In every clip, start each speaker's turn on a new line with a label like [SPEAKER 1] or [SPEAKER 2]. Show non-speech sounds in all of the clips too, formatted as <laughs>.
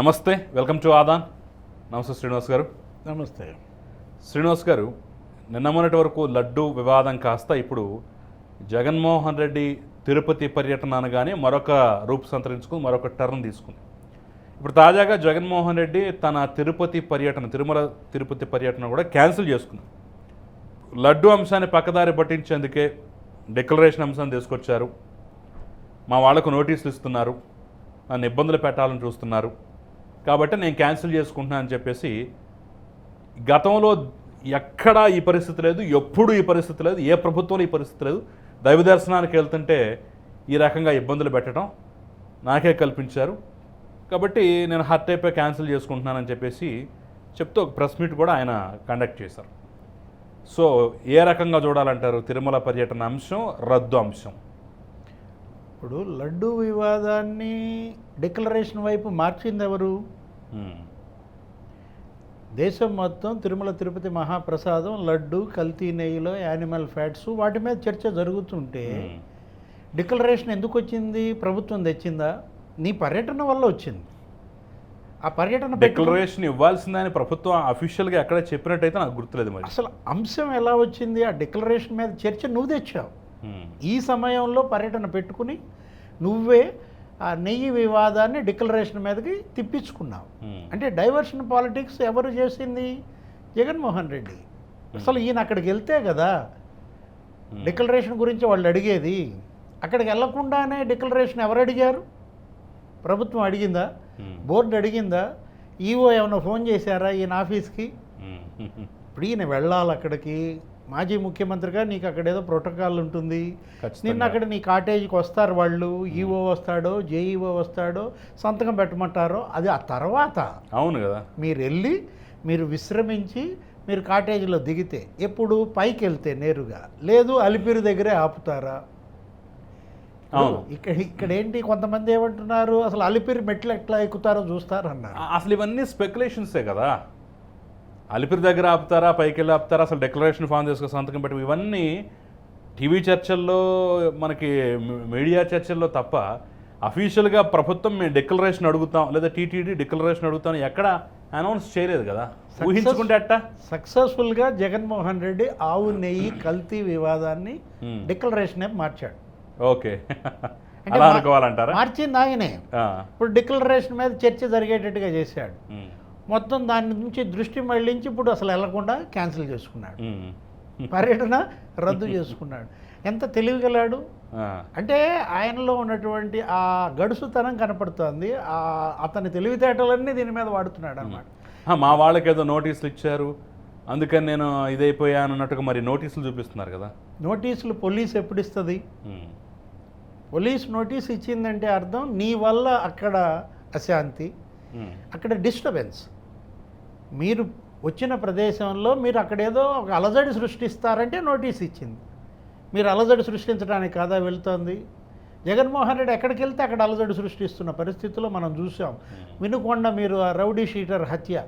[SPEAKER 1] నమస్తే welcome to Aadan. నమస్తే శ్రీనివాస్ గారు.
[SPEAKER 2] నమస్తే.
[SPEAKER 1] శ్రీనివాస్ గారు నిన్న మొన్నటి వరకు లడ్డు వివాదం కాస్త ఇప్పుడు జగన్మోహన్ రెడ్డి తిరుపతి పర్యటన అనగానే మరొక రూపు సంతరించుకుని మరొక టర్న్ తీసుకుంది. ఇప్పుడు తాజాగా జగన్మోహన్ రెడ్డి తన తిరుపతి పర్యటన తిరుమల తిరుపతి పర్యటన కూడా క్యాన్సిల్ చేసుకుంది లడ్డు అంశాన్ని పక్కదారి పట్టించేందుకే డిక్లరేషన్ అంశాన్ని తీసుకొచ్చారు. మా వాళ్ళకు నోటీసులు ఇస్తున్నారు. నన్ను ఇబ్బందులు పెట్టాలని చూస్తున్నారు. కాబట్టి నేను క్యాన్సిల్ చేసుకుంటున్నాను అని చెప్పేసి గతంలో ఎక్కడా ఈ పరిస్థితి లేదు ఎప్పుడు ఈ పరిస్థితి లేదు ఏ ప్రభుత్వంలో ఈ పరిస్థితి లేదు. దైవ దర్శనానికి వెళ్తుంటే ఈ రకంగా ఇబ్బందులు పెట్టడం నాకే కల్పించారు. కాబట్టి నేను హర్ట్ అయిపోయి క్యాన్సిల్ చేసుకుంటున్నానని చెప్పేసి చెప్తూ ఒక ప్రెస్ మీట్ కూడా ఆయన కండక్ట్ చేశారు. సో ఏ రకంగా చూడాలంటారు? తిరుమల పర్యటన అంశం రద్దు అంశం?
[SPEAKER 2] ఇప్పుడు లడ్డు వివాదాన్ని డిక్లరేషన్ వైపు మార్చింది ఎవరు? దేశం మొత్తం తిరుమల తిరుపతి మహాప్రసాదం లడ్డు కల్తీ నెయ్యిలో యానిమల్ ఫ్యాట్స్ వాటి మీద చర్చ జరుగుతుంటే డిక్లరేషన్ ఎందుకు వచ్చింది ప్రభుత్వం తెచ్చిందా? నీ పర్యటన వల్ల వచ్చింది. ఆ పర్యటన
[SPEAKER 1] డిక్లరేషన్ ఇవ్వాల్సిందని ప్రభుత్వం అఫీషియల్గా ఎక్కడ చెప్పినట్టయితే నాకు గుర్తులేదు మరి.
[SPEAKER 2] అసలు అంశం ఎలా వచ్చింది? ఆ డిక్లరేషన్ మీద చర్చ నువ్వు తెచ్చావు. ఈ సమయంలో పర్యటన పెట్టుకుని నువ్వే ఆ నెయ్యి వివాదాన్ని డిక్లరేషన్ మీదకి తిప్పించుకున్నావు
[SPEAKER 1] ఉమ్,
[SPEAKER 2] అంటే డైవర్షన్ పాలిటిక్స్ ఎవరు చేసింది? జగన్మోహన్ రెడ్డి. అసలు ఈయన అక్కడికి వెళ్తే కదా డిక్లరేషన్ గురించి వాళ్ళు అడిగేది అక్కడికి వెళ్ళకుండానే డిక్లరేషన్ ఎవరు అడిగారు? ప్రభుత్వం అడిగిందా? బోర్డు అడిగిందా? ఈఓ ఏమైనా ఫోన్ చేశారా ఈయన ఆఫీస్కి? ఇప్పుడు ఈయన వెళ్ళాలి అక్కడికి. మాజీ ముఖ్యమంత్రిగా నీకు అక్కడ ఏదో ప్రోటోకాల్ ఉంటుంది. నిన్న అక్కడ నీ కాటేజీకి వస్తారు వాళ్ళు ఈఓ వస్తాడో జేఈఓ వస్తాడో సంతకం పెట్టమంటారో అది ఆ తర్వాత.
[SPEAKER 1] అవును కదా.
[SPEAKER 2] మీరు వెళ్ళి మీరు విశ్రమించి మీరు కాటేజీలో దిగితే ఎప్పుడు పైకి వెళ్తే నేరుగా లేదు అలిపిరి దగ్గరే ఆపుతారా?
[SPEAKER 1] అవును.
[SPEAKER 2] ఇక్కడ ఇక్కడ ఏంటి కొంతమంది ఏమంటున్నారు? అసలు అలిపిరి మెట్లు ఎట్లా ఎక్కుతారో చూస్తారు అన్నారు
[SPEAKER 1] ఆ- అసలు ఇవన్నీ స్పెక్యులేషన్సే కదా. అలిపిరి దగ్గర ఆపుతారా పైకి వెళ్ళి ఆపుతారా? అసలు డిక్లరేషన్ ఫామ్ చేసుకుని సంతకం పెట్టి ఇవన్నీ టీవీ చర్చల్లో మనకి మీడియా చర్చల్లో తప్ప అఫీషియల్గా ప్రభుత్వం మేము డిక్లరేషన్ అడుగుతాం లేదా టీటీడీ డిక్లరేషన్ అడుగుతాం ఎక్కడ అనౌన్స్ చేయలేదు కదా? ఊహించుకుంటే అట్టా
[SPEAKER 2] సక్సెస్ఫుల్గా జగన్మోహన్ రెడ్డి ఆవు నెయ్యి కల్తీ వివాదాన్ని
[SPEAKER 1] Hmm.
[SPEAKER 2] డిక్లరేషన్ మార్చాడు.
[SPEAKER 1] ఓకే. అలా అనుకోవాలంటారా?
[SPEAKER 2] మార్చింది ఆయనే. ఇప్పుడు డిక్లరేషన్ మీద చర్చ జరిగేటట్టుగా చేశాడు.
[SPEAKER 1] ఉమ్,
[SPEAKER 2] మొత్తం దాని నుంచి దృష్టి మళ్ళించి ఇప్పుడు అసలు వెళ్ళకుండా క్యాన్సిల్ చేసుకున్నాడు. పర్యటన రద్దు చేసుకున్నాడు. ఎంత తెలివిగలాడు అంటే ఆయనలో ఉన్నటువంటి ఆ గడుసుతనం కనపడుతోంది. ఆ అతని తెలివితేటలన్నీ దీని మీద వాడుతున్నాడు అన్నమాట
[SPEAKER 1] ఆ, మా వాళ్ళకి ఏదో నోటీసులు ఇచ్చారు. అందుకని నేను ఇదైపోయాను అన్నట్టుగా మరి నోటీసులు చూపిస్తున్నారు కదా?
[SPEAKER 2] నోటీసులు పోలీస్ ఎప్పుడు ఇస్తుంది పోలీస్ నోటీస్ ఇచ్చిందంటే అర్థం నీ వల్ల అక్కడ అశాంతి అక్కడ డిస్టర్బెన్స్. మీరు వచ్చిన ప్రదేశంలో మీరు అక్కడ ఏదో ఒక అలజడి సృష్టిస్తారంటే నోటీస్ ఇచ్చింది. మీరు అలజడి సృష్టించడానికి కాదా వెళ్తోంది? జగన్మోహన్ రెడ్డి ఎక్కడికి వెళ్తే అక్కడ అలజడి సృష్టిస్తున్న పరిస్థితుల్లో మనం చూసాం. వినుకొండ మీరు ఆ రౌడీ షీటర్ హత్య.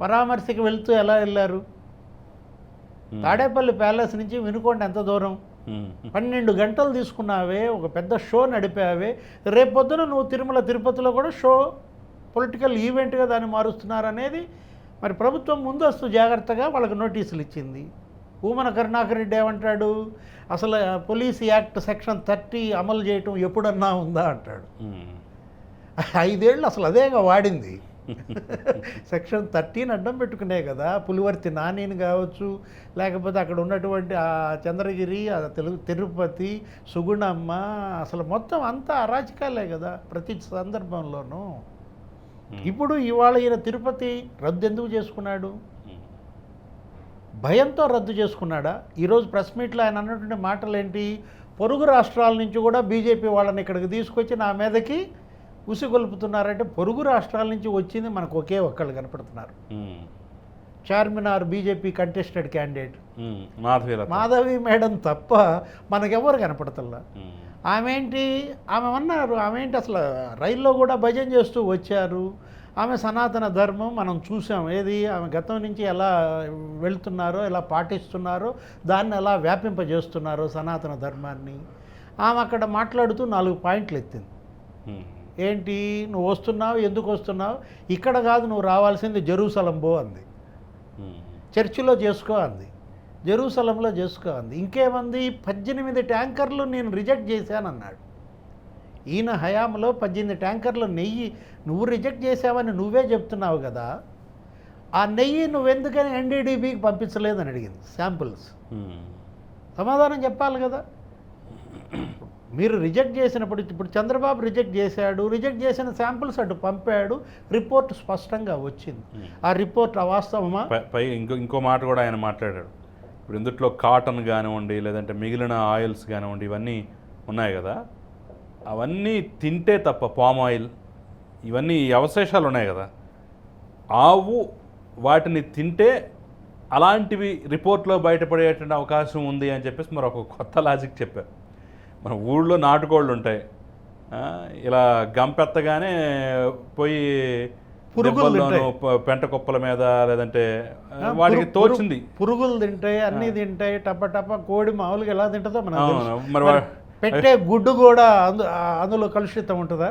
[SPEAKER 2] పరామర్శకి వెళ్తూ ఎలా వెళ్ళారు? తాడేపల్లి ప్యాలెస్ నుంచి వినుకొండ ఎంత దూరం? పన్నెండు గంటలు తీసుకున్నావే ఒక పెద్ద షో నడిపావే. రేపొద్దున నువ్వు తిరుమల తిరుపతిలో కూడా షో పొలిటికల్ ఈవెంట్గా దాన్ని మారుస్తున్నారనేది మరి ప్రభుత్వం ముందస్తు జాగ్రత్తగా వాళ్ళకి నోటీసులు ఇచ్చింది. భూమన కరుణాకర్ రెడ్డి ఏమంటాడు? అసలు పోలీస్ యాక్ట్ సెక్షన్ థర్టీ అమలు చేయటం ఎప్పుడన్నా ఉందా అంటాడు. ఐదేళ్ళు అసలు అదేగా వాడింది. సెక్షన్ థర్టీని అడ్డం పెట్టుకునే కదా పులివర్తి నానిని కావచ్చు లేకపోతే అక్కడ ఉన్నటువంటి ఆ చంద్రగిరి ఆ తెలుగు తిరుపతి సుగుణమ్మ అసలు మొత్తం అంతా అరాచకాలే కదా ప్రతి సందర్భంలోనూ. ఇప్పుడు ఇవాళ ఈయన తిరుపతి రద్దు ఎందుకు చేసుకున్నాడు? భయంతో రద్దు చేసుకున్నాడా? ఈరోజు ప్రెస్ మీట్లో ఆయన అన్నటువంటి మాటలు ఏంటి పొరుగు రాష్ట్రాల నుంచి కూడా బీజేపీ వాళ్ళని ఇక్కడికి తీసుకొచ్చి నా మీదకి ఉసిగొల్పుతున్నారంటే పొరుగు రాష్ట్రాల నుంచి వచ్చింది మనకు ఒకే ఒక్కళ్ళు కనపడుతున్నారు.
[SPEAKER 1] ఉమ్,
[SPEAKER 2] Charminar BJP contested candidate
[SPEAKER 1] Madhavilatha.
[SPEAKER 2] Madhavi madam తప్ప మనకెవరు కనపడతల్లా?
[SPEAKER 1] ఉమ్,
[SPEAKER 2] ఆమె ఏంటి ఆమె అన్నారు ఆమె ఏంటి అసలు రైల్లో కూడా భజన చేస్తూ వచ్చారు. ఆమె సనాతన ధర్మం మనం చూసాం. ఏది? ఆమె గతం నుంచి ఎలా వెళ్తున్నారో ఎలా పాటిస్తున్నారో దాన్ని ఎలా వ్యాపింపజేస్తున్నారో సనాతన ధర్మాన్ని. ఆమె అక్కడ మాట్లాడుతూ నాలుగు పాయింట్లు ఎత్తింది. ఏంటి? నువ్వు వస్తున్నావు? ఎందుకు వస్తున్నావు? ఇక్కడ కాదు నువ్వు రావాల్సింది జెరూసలం పో అంది. చర్చిలో చేసుకో అంది. జెరూసలంలో చేసుకో అంది. ఇంకేమంది? పద్దెనిమిది ట్యాంకర్లు నేను రిజెక్ట్ చేశానన్నాడు. ఈయన హయాంలో పద్దెనిమిది ట్యాంకర్లు నెయ్యి నువ్వు రిజెక్ట్ చేసావని నువ్వే చెప్తున్నావు కదా. ఆ నెయ్యి నువ్వెందుకని ఎన్డీడీబీకి పంపించలేదని అడిగింది. శాంపుల్స్. సమాధానం చెప్పాలి కదా. మీరు రిజెక్ట్ చేసినప్పుడు ఇప్పుడు చంద్రబాబు రిజెక్ట్ చేశాడు రిజెక్ట్ చేసిన శాంపుల్స్ అటు పంపాడు రిపోర్ట్ స్పష్టంగా వచ్చింది. ఆ రిపోర్ట్ అవాస్తవమా?
[SPEAKER 1] ఇంకో ఇంకో మాట కూడా ఆయన మాట్లాడాడు. ఇప్పుడు ఇందుట్లో కాటన్ కానివ్వండి లేదంటే మిగిలిన ఆయిల్స్ కానివ్వండి ఇవన్నీ ఉన్నాయి కదా. అవన్నీ తింటే తప్ప పామ్ ఆయిల్ ఇవన్నీ అవశేషాలు ఉన్నాయి కదా. ఆవు వాటిని తింటే అలాంటివి రిపోర్ట్లో బయటపడేటువంటి అవకాశం ఉంది అని చెప్పేసి మరి ఒక కొత్త లాజిక్ చెప్పారు. మన ఊళ్ళో నాటుకోళ్ళు ఉంటాయి. ఇలా గంపెత్తగానే పోయి
[SPEAKER 2] పురుగులు
[SPEAKER 1] పెంట కుప్పల మీద లేదంటే
[SPEAKER 2] పురుగు-
[SPEAKER 1] తోచింది.
[SPEAKER 2] పురుగులు తింటాయి అన్నీ తింటాయి టప టప కోడి మామూలుగా ఎలా తింటుందో
[SPEAKER 1] వా-
[SPEAKER 2] పెట్టే గుడ్డు కూడా అందు అందులో కలుషితం ఉంటుందా?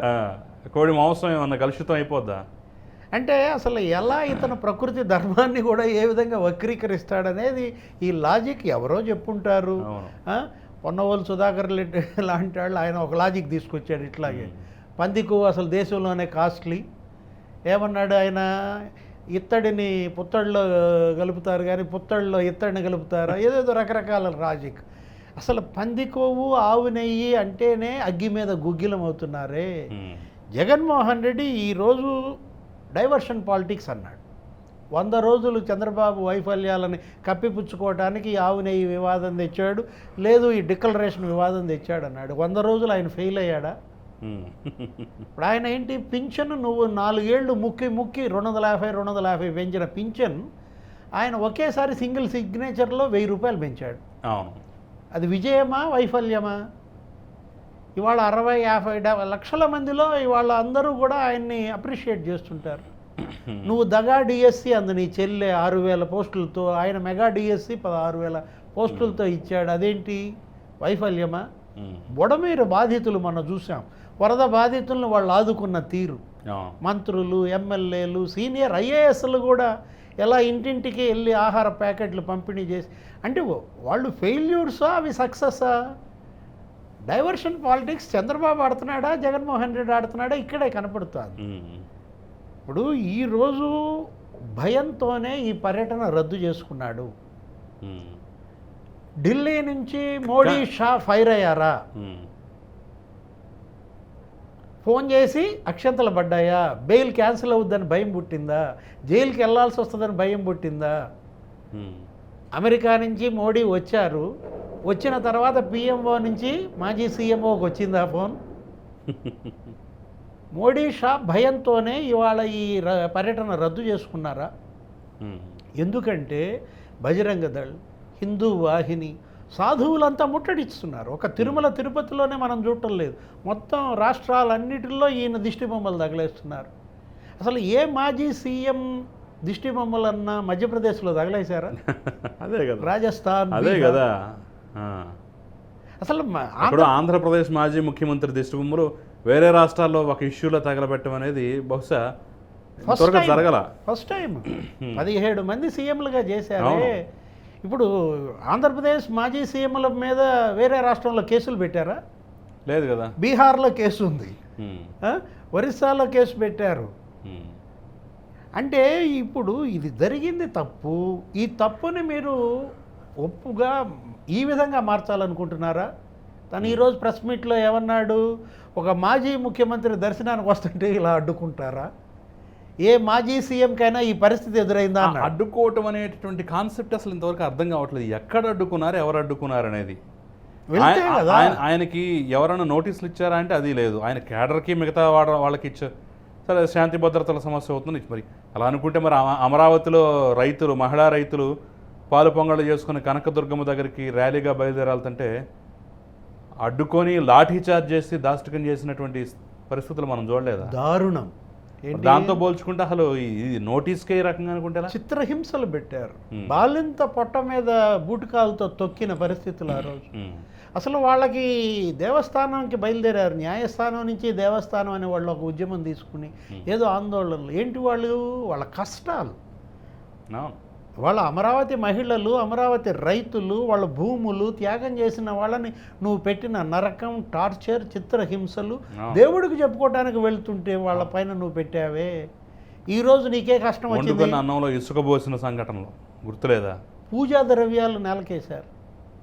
[SPEAKER 1] కోడి మాంసం ఏమన్నా కలుషితం అయిపోద్దా?
[SPEAKER 2] అంటే అసలు ఎలా ఇతను ప్రకృతి ధర్మాన్ని కూడా ఏ విధంగా వక్రీకరిస్తాడనేది ఈ లాజిక్ ఎవరో చెప్పుంటారు? పొన్నవోలు సుధాకర్ రెడ్డి లాంటి వాళ్ళు ఆయన ఒక లాజిక్ తీసుకొచ్చాడు ఇట్లాగే. పందికు అసలు దేశంలోనే కాస్ట్లీ. ఏమన్నాడు ఆయన? ఇత్తడిని పుత్తడిలో కలుపుతారు కానీ పుత్తడిలో ఇత్తడిని కలుపుతారా ఏదేదో రకరకాల లాజిక్ అసలు పంది కొవ్వు ఆవు నెయ్యి అంటేనే అగ్గి మీద గుగ్గిలం అవుతున్నారే. జగన్మోహన్ రెడ్డి ఈరోజు డైవర్షన్ పాలిటిక్స్ అన్నాడు. వంద రోజులు చంద్రబాబు వైఫల్యాలని కప్పిపుచ్చుకోవడానికి ఆవు నెయ్యి వివాదం తెచ్చాడు. లేదు ఈ డిక్లరేషన్ వివాదం తెచ్చాడు అన్నాడు. వంద రోజులు ఆయన ఫెయిల్ అయ్యాడా. <laughs> ఇప్పుడు ఆయన ఏంటి? పింఛన్ నువ్వు నాలుగేళ్ళు ముక్కి ముక్కి రెండు వందల యాభై రెండు వందల యాభై పెంచిన పింఛన్ ఆయన ఒకేసారి సింగిల్ సిగ్నేచర్లో వెయ్యి రూపాయలు పెంచాడు.
[SPEAKER 1] అవును.
[SPEAKER 2] అది విజయమా వైఫల్యమా? ఇవాళ అరవై యాభై డెబ్బై లక్షల మందిలో ఇవాళ అందరూ కూడా ఆయన్ని అప్రిషియేట్ చేస్తుంటారు. నువ్వు దగా డిఎస్సి అందు నీ చెల్లె ఆరు వేల పోస్టులతో ఆయన మెగా డిఎస్సి పదహారు వేల పోస్టులతో ఇచ్చాడు. అదేంటి? వైఫల్యమా. బుడమీరు బాధితులు మనం చూసాం. వరద బాధితులను వాళ్ళు ఆదుకున్న తీరు. మంత్రులు ఎమ్మెల్యేలు సీనియర్ ఐఏఎస్లు కూడా ఎలా ఇంటింటికి వెళ్ళి ఆహార ప్యాకెట్లు పంపిణీ చేసి అంటే వాళ్ళు ఫెయిల్యూర్సా? అవి సక్సెస్సా? డైవర్షన్ పాలిటిక్స్ చంద్రబాబు ఆడుతున్నాడా? జగన్మోహన్ రెడ్డి ఆడుతున్నాడా? ఇక్కడే కనపడుతుంది. ఇప్పుడు ఈరోజు భయంతోనే ఈ పర్యటన రద్దు చేసుకున్నాడు. ఢిల్లీ నుంచి మోడీ షా ఫైర్ అయ్యారా. ఫోన్ చేసి అక్షంతలు పడ్డాయా? బెయిల్ క్యాన్సిల్ అవుద్దని భయం పుట్టిందా? జైలుకి వెళ్ళాల్సి వస్తుందని భయం పుట్టిందా. అమెరికా నుంచి మోడీ వచ్చారు. వచ్చిన తర్వాత పిఎంఓ నుంచి మాజీ సీఎంఓకి వచ్చిందా ఫోన్? <laughs> మోడీ షా భయంతోనే ఇవాళ ఈ పర్యటన రద్దు చేసుకున్నారా. ఎందుకంటే బజరంగ దళ్ హిందూ వాహిని సాధువులంతా ముట్టడిస్తున్నారు ఒక తిరుమల తిరుపతిలోనే మనం చూడటం లేదు. మొత్తం రాష్ట్రాలన్నిటిలో ఈయన దిష్టి బొమ్మలు తగలేస్తున్నారు. అసలు ఏ మాజీ సీఎం దిష్టి బొమ్మలన్నా మధ్యప్రదేశ్లో తగలేశారా? <laughs>
[SPEAKER 1] అదే కదా.
[SPEAKER 2] రాజస్థాన్
[SPEAKER 1] అదే. కదా.
[SPEAKER 2] అసలు
[SPEAKER 1] అప్పుడు ఆంధ్రప్రదేశ్ మాజీ ముఖ్యమంత్రి దిష్టిబొమ్మలు వేరే రాష్ట్రాల్లో ఒక ఇష్యూలో తగలబెట్టడం అనేది బహుశా
[SPEAKER 2] ఫస్ట్.
[SPEAKER 1] జరగల.
[SPEAKER 2] ఫస్ట్ టైం పదిహేడు మంది సీఎంలుగా చేశారే. ఇప్పుడు ఆంధ్రప్రదేశ్ మాజీ సీఎంల మీద వేరే రాష్ట్రంలో కేసులు పెట్టారా?
[SPEAKER 1] లేదు కదా.
[SPEAKER 2] బీహార్లో కేసు ఉంది? ఒరిస్సాలో కేసు పెట్టారు. అంటే ఇప్పుడు ఇది జరిగింది తప్పు. ఈ తప్పుని మీరు ఒప్పుగా ఈ విధంగా మార్చాలనుకుంటున్నారా? తను ఈరోజు ప్రెస్ మీట్లో ఏమన్నాడు? ఒక మాజీ ముఖ్యమంత్రి దర్శనానికి వస్తుంటే ఇలా అడ్డుకుంటారా? ఏ మాజీ సీఎంకైనా ఈ పరిస్థితి ఎదురైందా
[SPEAKER 1] అడ్డుకోవటం అనేటటువంటి కాన్సెప్ట్ అసలు ఇంతవరకు అర్థం కావట్లేదు. ఎక్కడ అడ్డుకున్నారు ఎవరు అడ్డుకున్నారు అనేది. ఆయనకి ఎవరైనా నోటీసులు ఇచ్చారా అంటే అది లేదు. ఆయన క్యాడర్కి మిగతా వాడ వాళ్ళకి ఇచ్చారు. సరే శాంతి భద్రతల సమస్య అవుతుంది. మరి అలా అనుకుంటే మరి అమ- అమరావతిలో రైతులు మహిళా రైతులు పాలు పొంగళ్ళు చేసుకుని కనకదుర్గమ్మ దగ్గరికి ర్యాలీగా బయలుదేరాలంటే అడ్డుకొని లాఠీ చార్జ్ చేసి దాష్టికం చేసినటువంటి పరిస్థితులు మనం చూడలేదా?
[SPEAKER 2] దారుణం?
[SPEAKER 1] దాంతో పోల్చుకుంటే అసలు ఇది నోటీస్కే రకంగా అనుకుంటే?
[SPEAKER 2] చిత్రహింసలు పెట్టారు. బాలింత పొట్ట మీద బూటకాలతో తొక్కిన పరిస్థితులు ఆ రోజు. అసలు వాళ్ళకి దేవస్థానానికి బయలుదేరారు. న్యాయస్థానం నుంచి దేవస్థానం అనే వాళ్ళు ఒక ఉద్యమం తీసుకుని ఏదో ఆందోళనలు. ఏంటి వాళ్ళు? వాళ్ళ కష్టాలు. వాళ్ళ అమరావతి మహిళలు అమరావతి రైతులు వాళ్ళ భూములు త్యాగం చేసిన వాళ్ళని నువ్వు పెట్టిన నరకం టార్చర్ చిత్రహింసలు. దేవుడికి చెప్పుకోవడానికి వెళ్తుంటే వాళ్ళ పైన నువ్వు పెట్టావే. ఈరోజు నీకే కష్టం వచ్చింది.
[SPEAKER 1] అన్నంలో ఇసుక పోసిన సంఘటనలు గుర్తులేదా?
[SPEAKER 2] పూజా ద్రవ్యాలు నేలకేశారు.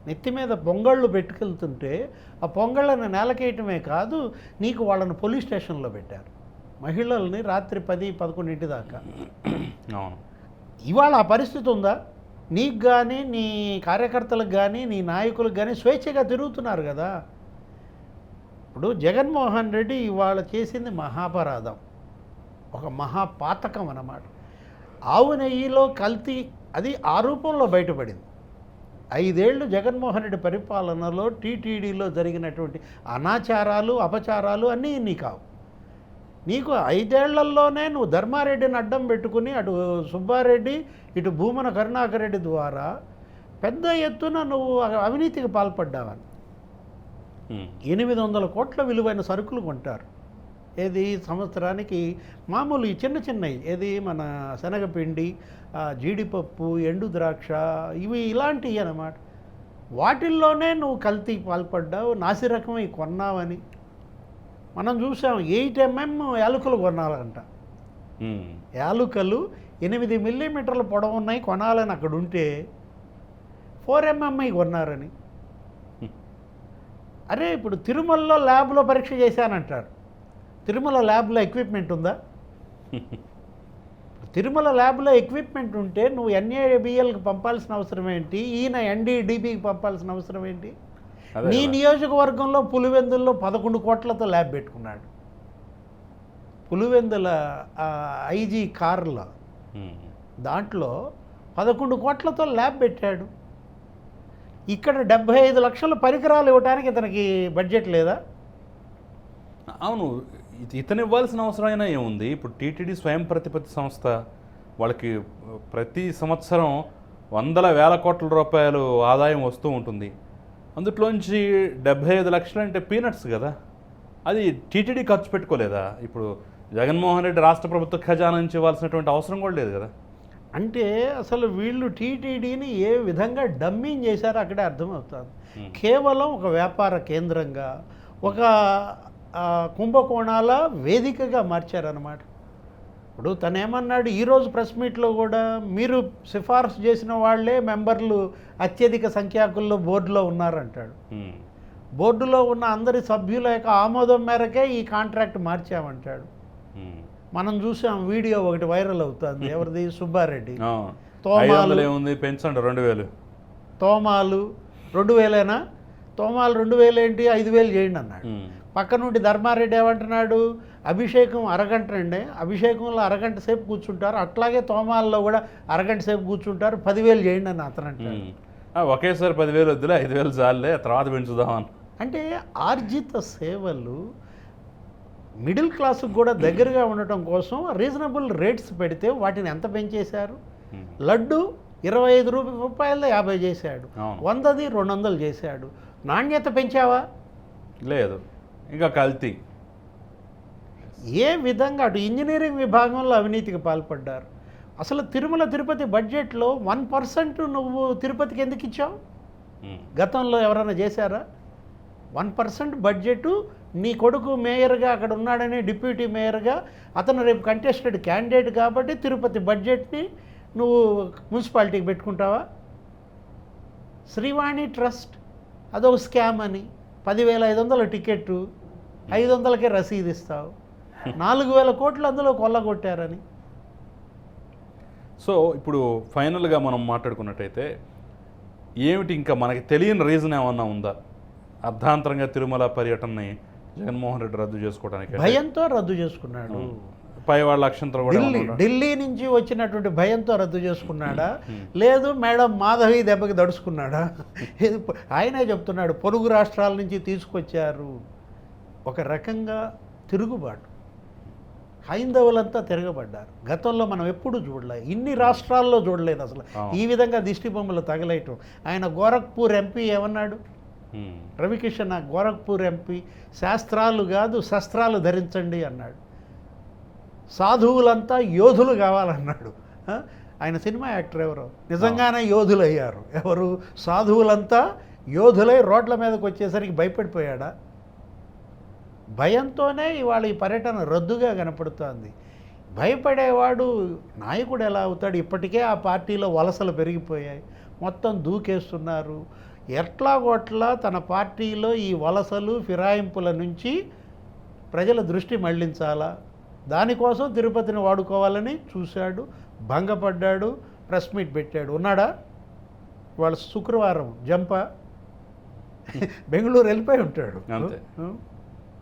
[SPEAKER 2] నెత్తి మీద పొంగళ్ళు పెట్టుకెళ్తుంటే ఆ పొంగళ్ళని నేలకేయటమే కాదు నీకు వాళ్ళని పోలీస్ స్టేషన్లో పెట్టారు. మహిళల్ని రాత్రి పది పదకొండింటి దాకా.
[SPEAKER 1] అవును.
[SPEAKER 2] ఇవాళ ఆ పరిస్థితి ఉందా? నీకు కానీ నీ కార్యకర్తలకు కానీ నీ నాయకులకు కానీ స్వేచ్ఛగా తిరుగుతున్నారు కదా? ఇప్పుడు జగన్మోహన్ రెడ్డి ఇవాళ చేసింది మహాపరాధం. ఒక మహాపాతకం అన్నమాట. ఆవు నెయ్యిలో కల్తీ అది ఆ రూపంలో బయటపడింది. ఐదేళ్ళు జగన్మోహన్ రెడ్డి పరిపాలనలో టీటీడీలో జరిగినటువంటి అనాచారాలు అపచారాలు అన్నీ ఇన్ని కావు. నీకు ఐదేళ్ళలోనే నువ్వు ధర్మారెడ్డిని అడ్డం పెట్టుకుని అటు సుబ్బారెడ్డి ఇటు భూమన కరుణాకర్ రెడ్డి ద్వారా పెద్ద ఎత్తున నువ్వు అవినీతికి పాల్పడ్డావని. ఎనిమిది వందల కోట్ల విలువైన సరుకులు కొంటారు. ఏది సంవత్సరానికి మామూలు ఈ చిన్న చిన్నవి ఏది మన శనగపిండి జీడిపప్పు ఎండు ద్రాక్ష ఇవి ఇలాంటివి అన్నమాట. వాటిల్లోనే నువ్వు కల్తీ పాల్పడ్డావు నాసిరకమై కొన్నావని. మనం చూసాం ఎయిట్ ఎంఎం యాలకులు కొనాలంట. యాలుకలు ఎనిమిది మిల్లీమీటర్ల పొడవు ఉన్నాయి కొనాలని అక్కడ ఉంటే ఫోర్ ఎంఎంఐ కొన్నారని. అరే ఇప్పుడు తిరుమలలో ల్యాబ్లో పరీక్ష చేశానంటారు. తిరుమల ల్యాబ్లో ఎక్విప్మెంట్ ఉందా? <laughs> తిరుమల ల్యాబ్లో ఎక్విప్మెంట్ ఉంటే నువ్వు ఎన్ఏబిఎల్కి పంపాల్సిన అవసరం ఏంటి? ఈయన ఎన్డీడీబీకి పంపాల్సిన అవసరం ఏంటి? నీ. నియోజకవర్గంలో పులివెందుల్లో పదకొండు కోట్లతో ల్యాబ్ పెట్టుకున్నాడు. పులివెందుల ఐజీ కార్లో దాంట్లో పదకొండు కోట్లతో ల్యాబ్ పెట్టాడు. ఇక్కడ డెబ్భై ఐదు లక్షల పరికరాలు ఇవ్వడానికి ఇతనికి బడ్జెట్ లేదా?
[SPEAKER 1] అవును ఇత- ఇతను ఇవ్వాల్సిన అవసరం అయినా ఏముంది? ఇప్పుడు టీటీడీ స్వయం ప్రతిపత్తి సంస్థ వాళ్ళకి ప్రతి సంవత్సరం వందల వేల కోట్ల రూపాయలు ఆదాయం వస్తూ ఉంటుంది. అందులోంచి డెబ్బై ఐదు లక్షలు అంటే పీనట్స్ కదా. అది టీటీడీ ఖర్చు పెట్టుకోలేదా? ఇప్పుడు జగన్మోహన్ రెడ్డి రాష్ట్ర ప్రభుత్వ ఖజానా నుంచి ఇవ్వాల్సినటువంటి అవసరం కూడా లేదు కదా.
[SPEAKER 2] అంటే అసలు వీళ్ళు టీటీడీని ఏ విధంగా డమ్మింగ్ చేశారో అక్కడే అర్థమవుతుంది. కేవలం ఒక వ్యాపార కేంద్రంగా ఒక కుంభకోణాల వేదికగా మార్చారన్నమాట. ఇప్పుడు తను ఏమన్నాడు ఈరోజు ప్రెస్ మీట్లో కూడా మీరు సిఫార్సు చేసిన వాళ్ళే మెంబర్లు అత్యధిక సంఖ్యాకుల్లో బోర్డులో ఉన్నారంటాడు. బోర్డులో ఉన్న అందరి సభ్యుల యొక్క ఆమోదం మేరకే ఈ కాంట్రాక్ట్ మార్చామంటాడు. మనం చూసాం వీడియో ఒకటి వైరల్ అవుతుంది. ఎవరిది? <laughs> సుబ్బారెడ్డి. తోమాలు.
[SPEAKER 1] ఏముంది? పెంచండి రెండు వేలు.
[SPEAKER 2] తోమాలు రెండు వేలేనా? తోమాలు రెండు వేలు ఏంటి ఐదు వేలు చేయండి అన్నాడు. పక్క నుండి ధర్మారెడ్డి ఏమంటున్నాడు? అభిషేకం అరగంట అండి. అభిషేకంలో అరగంట సేపు కూర్చుంటారు. అట్లాగే తోమాల్లో కూడా అరగంట సేపు కూర్చుంటారు. పదివేలు చేయండి అని అతను
[SPEAKER 1] ఒకేసారి పదివేలు వద్దులే ఐదు వేలు చాలులే తర్వాత పెంచుదామని.
[SPEAKER 2] అంటే ఆర్జిత సేవలు మిడిల్ క్లాస్కి కూడా దగ్గరగా ఉండటం కోసం రీజనబుల్ రేట్స్ పెడితే వాటిని ఎంత పెంచేశారు? లడ్డు ఇరవై ఐదు రూప- రూపాయలతో యాభై చేశాడు. వందది రెండు వందలు చేశాడు. నాణ్యత పెంచావా?
[SPEAKER 1] లేదు. ఇంకా కల్తీ.
[SPEAKER 2] ఏ విధంగా అటు ఇంజనీరింగ్ విభాగంలో అవినీతికి పాల్పడ్డారు? అసలు తిరుమల తిరుపతి బడ్జెట్లో వన్ పర్సెంట్ నువ్వు తిరుపతికి ఎందుకు ఇచ్చావు? గతంలో ఎవరైనా చేశారా? వన్ పర్సెంట్ బడ్జెట్ నీ కొడుకు మేయర్గా అక్కడ ఉన్నాడని డిప్యూటీ మేయర్గా అతను రేపు కంటెస్టెడ్ క్యాండిడేట్ కాబట్టి తిరుపతి బడ్జెట్ని నువ్వు మున్సిపాలిటీకి పెట్టుకుంటావా? శ్రీవాణి ట్రస్ట్ అదొక స్కామ్ అని. పదివేల ఐదు వందల టికెట్టు ఐదు వందలకే రసీదు ఇస్తావు. నాలుగు వేల కోట్లు అందులో కొల్లగొట్టారని.
[SPEAKER 1] సో ఇప్పుడు ఫైనల్గా మనం మాట్లాడుకున్నట్టయితే ఏమిటి ఇంకా మనకి తెలియని రీజన్ ఏమన్నా ఉందా? అర్ధాంతరంగా తిరుమల పర్యటనని జగన్మోహన్ రెడ్డి రద్దు చేసుకోవడానికి
[SPEAKER 2] భయంతో రద్దు చేసుకున్నాడు.
[SPEAKER 1] పై వాళ్ళ
[SPEAKER 2] ఢిల్లీ ఢిల్లీ నుంచి వచ్చినటువంటి భయంతో రద్దు చేసుకున్నాడా. లేదు మేడం మాధవి దెబ్బకి దడుచుకున్నాడా ఇది ఆయనే చెప్తున్నాడు పొరుగు రాష్ట్రాల నుంచి తీసుకొచ్చారు. ఒక రకంగా తిరుగుబాటు. హైందవులంతా తిరగబడ్డారు. గతంలో మనం ఎప్పుడు చూడలే. ఇన్ని రాష్ట్రాల్లో చూడలేదు అసలు. ఈ విధంగా దిష్టి బొమ్మలు తగలేయటం. ఆయన గోరఖ్పూర్ ఎంపీ ఏమన్నాడు? రవికిషన్ ఆ గోరఖ్పూర్ ఎంపీ శాస్త్రాలు కాదు శస్త్రాలు ధరించండి అన్నాడు. సాధువులంతా యోధులు కావాలన్నాడు? ఆయన సినిమా యాక్టర్ ఎవరు? నిజంగానే యోధులు అయ్యారు ఎవరు? సాధువులంతా యోధులై రోడ్ల మీదకి వచ్చేసరికి భయపడిపోయాడా? భయంతోనే ఇవాళ ఈ పర్యటన రద్దుగా కనపడుతోంది. భయపడేవాడు నాయకుడు ఎలా అవుతాడు? ఇప్పటికే ఆ పార్టీలో వలసలు పెరిగిపోయాయి. మొత్తం దూకేస్తున్నారు. ఎట్లాగొట్లా తన పార్టీలో ఈ వలసలు ఫిరాయింపుల నుంచి ప్రజల దృష్టి మళ్ళించాలా? దానికోసం తిరుపతిని వాడుకోవాలని చూశాడు భంగపడ్డాడు ప్రెస్ మీట్ పెట్టాడు. ఉన్నాడా? వాళ్ళ శుక్రవారం జంప. <laughs> బెంగళూరు వెళ్ళిపోయి ఉంటాడు?